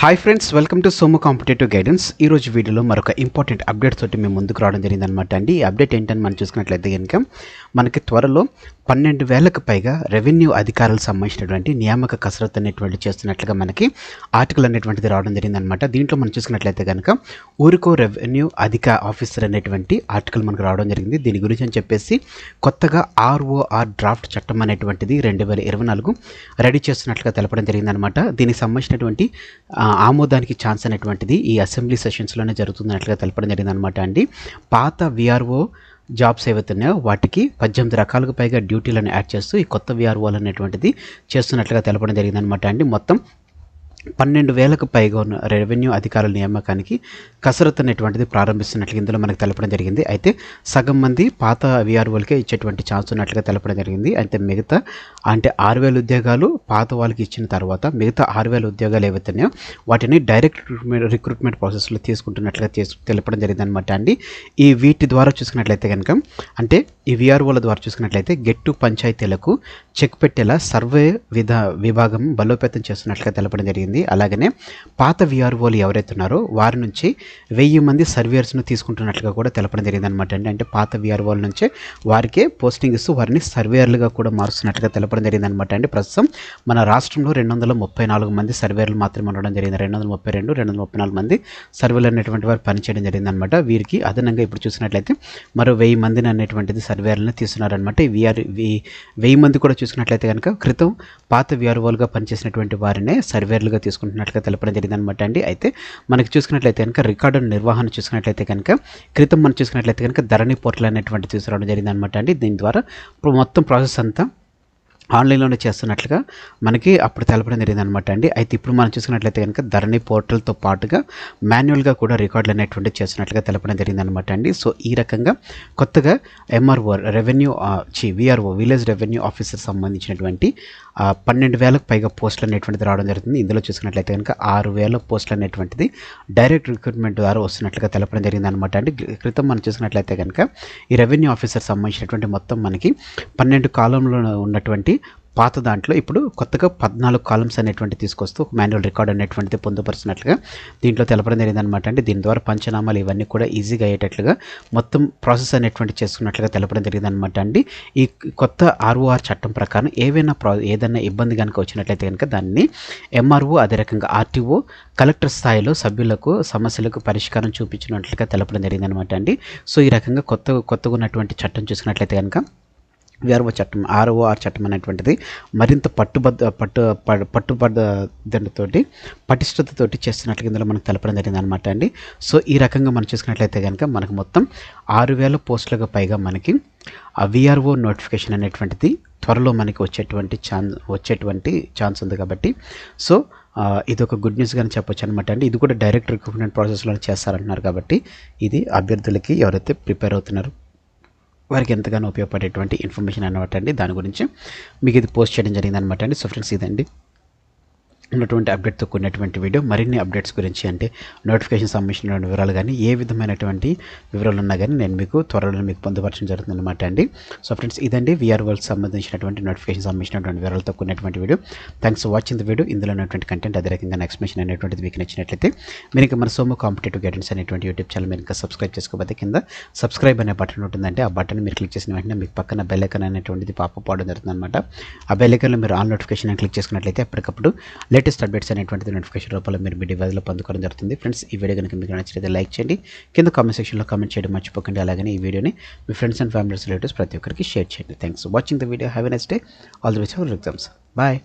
Hi friends welcome to Somu competitive guidance ఈ రోజు వీడియోలో మరొక ఇంపార్టెంట్ అప్డేట్ తోటి మేము ముందుకు రావడం జరిగిందనమాట అండి. ఈ అప్డేట్ ఏంటని మనం చూసుకున్నట్లయితే కనుక మనకి త్వరలో పన్నెండు వేలకు పైగా రెవెన్యూ అధికారులకు సంబంధించినటువంటి నియామక కసరత్తు అనేటువంటి చేస్తున్నట్లుగా మనకి ఆర్టికల్ అనేటువంటిది రావడం జరిగిందనమాట దీంట్లో మనం చూసుకున్నట్లయితే కనుక ఊరికో రెవెన్యూ అధిక ఆఫీసర్ అనేటువంటి ఆర్టికల్ మనకు రావడం జరిగింది. దీని గురించి అని చెప్పేసి కొత్తగా ఆర్ఓఆర్ డ్రాఫ్ట్ చట్టం అనేటువంటిది రెండు వేల ఇరవై నాలుగు రెడీ చేస్తున్నట్లుగా తెలపడం జరిగిందనమాట దీనికి సంబంధించినటువంటి ఆమోదానికి ఛాన్స్ అనేటువంటిది ఈ అసెంబ్లీ సెషన్స్లోనే జరుగుతున్నట్లుగా తెలపడం జరిగిందనమాట అండి. పాత విఆర్ఓ జాబ్స్ ఏవైతే ఉన్నాయో వాటికి పద్దెనిమిది రకాలకు పైగా డ్యూటీలను యాడ్ చేస్తూ ఈ కొత్త విఆర్ఓలు అనేటువంటిది చేస్తున్నట్లుగా తెలపడం జరిగిందనమాట అండి. మొత్తం పన్నెండు వేలకు పైగా ఉన్న రెవెన్యూ అధికారుల నియామకానికి కసరత్తు అనేటువంటిది ప్రారంభిస్తున్నట్లు ఇందులో మనకు తెలపడం జరిగింది. అయితే సగం మంది పాత విఆర్ఓలకే ఇచ్చేటువంటి ఛాన్స్ ఉన్నట్లుగా తెలపడం జరిగింది. అయితే మిగతా అంటే ఆరు వేల ఉద్యోగాలు పాత వాళ్ళకి ఇచ్చిన తర్వాత మిగతా ఆరు వేల ఉద్యోగాలు ఏవైతే వాటిని డైరెక్ట్ రిక్రూట్మెంట్ రిక్రూట్మెంట్ ప్రాసెస్లో తీసుకుంటున్నట్లుగా తెలపడం జరిగింది అనమాట అండి. ఈ వీటి ద్వారా చూసుకున్నట్లయితే కనుక అంటే ఈ విఆర్ఓల ద్వారా చూసుకున్నట్లయితే గెట్టు పంచాయతీలకు చెక్ పెట్టేలా సర్వే విధ విభాగం బలోపేతం చేస్తున్నట్లుగా తెలపడం జరిగింది. అలాగనే పాత విఆర్ఓలు ఎవరైతే ఉన్నారో వారి నుంచి వెయ్యి మంది సర్వేయర్స్ను తీసుకుంటున్నట్లుగా కూడా తెలపడం జరిగింది అనమాట అండి. అంటే పాత విఆర్ఓల నుంచే వారికే పోస్టింగ్ ఇస్తూ వారిని సర్వేయర్లుగా కూడా మారుస్తున్నట్లుగా తెలపడం జరిగింది అనమాట అండి. ప్రస్తుతం మన రాష్ట్రంలో రెండు వందల ముప్పై నాలుగు మంది సర్వేయర్లు మాత్రమే ఉండడం జరిగింది. రెండు వందల ముప్పై రెండు రెండు వందల ముప్పై నాలుగు మంది సర్వేలు అనేటువంటి వారు పనిచేయడం జరిగింది అనమాట వీరికి అదనంగా ఇప్పుడు చూసినట్లయితే మరో వెయ్యి మందిని అనేటువంటిది సర్వేయర్లను తీస్తున్నారనమాట ఈ విఆర్ వెయ్యి మంది కూడా చూసుకున్నట్లయితే కనుక క్రితం పాత విఆర్ఓలుగా పనిచేసినటువంటి వారినే సర్వేర్లుగా తీసుకుంటున్నట్లుగా తెలపడం జరిగిందనమాట అండి. అయితే మనకి చూసుకున్నట్లయితే కనుక రికార్డు నిర్వహణ చూసుకున్నట్లయితే కనుక క్రితం మనం చూసుకున్నట్లయితే కనుక ధరణి పోర్టల్ అనేటువంటి తీసుకురావడం జరిగింది అనమాట అండి. దీని ద్వారా మొత్తం ప్రాసెస్ అంతా ఆన్లైన్లోనే చేస్తున్నట్లుగా మనకి అప్పుడు తెలపడం జరిగింది అనమాట అండి. అయితే ఇప్పుడు మనం చూసుకున్నట్లయితే కనుక ధరణి పోర్టల్తో పాటుగా మాన్యువల్గా కూడా రికార్డులు అనేటువంటి చేస్తున్నట్లుగా తెలపడం జరిగింది అనమాట అండి. సో ఈ రకంగా కొత్తగా ఎంఆర్ఓ రెవెన్యూ చి విఆర్ఓ విలేజ్ రెవెన్యూ ఆఫీసర్ సంబంధించినటువంటి పన్నెండు వేలకు పైగా పోస్టులు అనేటువంటిది రావడం జరుగుతుంది. ఇందులో చూసుకున్నట్లయితే కనుక ఆరు వేల పోస్టులు అనేటువంటిది డైరెక్ట్ రిక్రూట్మెంట్ ద్వారా వస్తున్నట్లుగా తెలపడం జరిగింది అనమాట అండి క్రితం మనం చూసుకున్నట్లయితే కనుక ఈ రెవెన్యూ ఆఫీసర్ సంబంధించినటువంటి మొత్తం మనకి పన్నెండు కాలంలో ఉన్నటువంటి పాత దాంట్లో ఇప్పుడు కొత్తగా పద్నాలుగు కాలమ్స్ అనేటువంటి తీసుకొస్తూ మాన్యువల్ రికార్డ్ అనేటువంటిది పొందుపరిచినట్లుగా దీంట్లో తెలపడం జరిగిందనమాట అంటే అండి. దీని ద్వారా పంచనామాలు ఇవన్నీ కూడా ఈజీగా అయ్యేటట్లుగా మొత్తం ప్రాసెస్ అనేటువంటి చేసుకున్నట్లుగా తెలపడం జరిగిందనమాట అండి. ఈ కొత్త ఆర్ఓఆర్ చట్టం ప్రకారం ఏవైనా ప్రా ఏదైనా ఇబ్బంది కనుక వచ్చినట్లయితే కనుక దాన్ని ఎంఆర్ఓ అదే రకంగా ఆర్టీఓ కలెక్టర్ స్థాయిలో సభ్యులకు సమస్యలకు పరిష్కారం చూపించినట్లుగా తెలపడం జరిగిందనమాట అండి. సో ఈ రకంగా కొత్త కొత్తగా ఉన్నటువంటి చట్టం చూసుకున్నట్లయితే కనుక విఆర్ఓ చట్టం ఆర్ఓఆర్ చట్టం అనేటువంటిది మరింత పట్టుబద్ద పట్టు ప- పట్టుబద్ధతతోటి పటిష్టతతోటి చేస్తున్నట్లుగా ఇందులో మనకు తెలపడం జరిగింది అనమాట అండి. సో ఈ రకంగా మనం చూసుకున్నట్లయితే కనుక మనకు మొత్తం ఆరు వేల పోస్టులకు పైగా మనకి ఆ విఆర్ఓ నోటిఫికేషన్ అనేటువంటిది త్వరలో మనకి వచ్చేటువంటి ఛాన్స్ వచ్చేటువంటి ఛాన్స్ ఉంది కాబట్టి. సో ఇది ఒక గుడ్ న్యూస్ కానీ చెప్పొచ్చు అనమాట అండి. ఇది కూడా డైరెక్ట్ రిక్రూట్మెంట్ ప్రాసెస్లో చేస్తారంటున్నారు కాబట్టి ఇది అభ్యర్థులకి ఎవరైతే ప్రిపేర్ అవుతున్నారో వారికి ఎంతగానో ఉపయోగపడేటువంటి ఇన్ఫర్మేషన్ అనమాట అండి. దాని గురించి మీకు ఇది పోస్ట్ చేయడం జరిగింది అనమాట అండి. సో ఫ్రెండ్స్ ఇదండి. ఉన్నటువంటి అప్డేట్తో కూడినటువంటి వీడియో మరిన్ని అప్డేట్స్ గురించి అంటే నోటిఫికేషన్ సంబంధించిన వివరాలు కానీ ఏ విధమైనటువంటి వివరాలు ఉన్నా కానీ నేను మీకు త్వరలో మీకు పొందుపరచడం జరుగుతుంది అనమాట అండి. సో ఫ్రెండ్స్ ఇదండి విఆర్ వరల్డ్ సంబంధించినటువంటి నోటిఫికేషన్ సంబంధించినటువంటి వివరాలతో కూడినటువంటి video thanks for watching the video ఇందులో ఉన్నటువంటి కంటెంట్ అదే రకంగా ఎక్స్ప్లెనేషన్ అనేటువంటిది మీకు నచ్చినట్లయితే మీరు ఇంకా మన సోము కాంపిటేటివ్ గైడెన్స్ అనేటువంటి యూట్యూబ్ ఛానల్ మీరు ఇంకా సబ్స్క్రైబ్ చేసుకోకపోతే కింద సబ్స్క్రైబ్ అనే బటన్ ఉంటుందంటే ఆ బటన్ మీరు క్లిక్ చేసిన వెంటనే మీకు పక్కన బెల్లైకన్ అనేటువంటిది పాప పాడడం జరుగుతుంది అనమాట ఆ బెల్లైకన్లో మీరు ఆన్ నోటిఫికేషన్ క్లిక్ చేసుకున్నట్లయితే అప్పటికప్పుడు లేటెస్ట్ అప్డేట్స్ అనేటువంటిది నోటిఫికేషన్ రూపంలో మీరు మీ డివైజ్లో పొందుకోవడం జరుగుతుంది. ఫ్రెండ్స్ ఈ వీడియో కనుక మీకు నచ్చితే లైక్ చేయండి. కింద కామెంట్ సెక్షన్లో కామెంట్ చేయడం మర్చిపోకండి. అలాగే ఈ వీడియోని మీ ఫ్రెండ్స్ అండ్ ఫ్యామిలీస్ రిలేటివ్స్ ప్రతి ఒక్కరికి షేర్ చేయండి. Thanks watching the video have a next day all the best for exams bye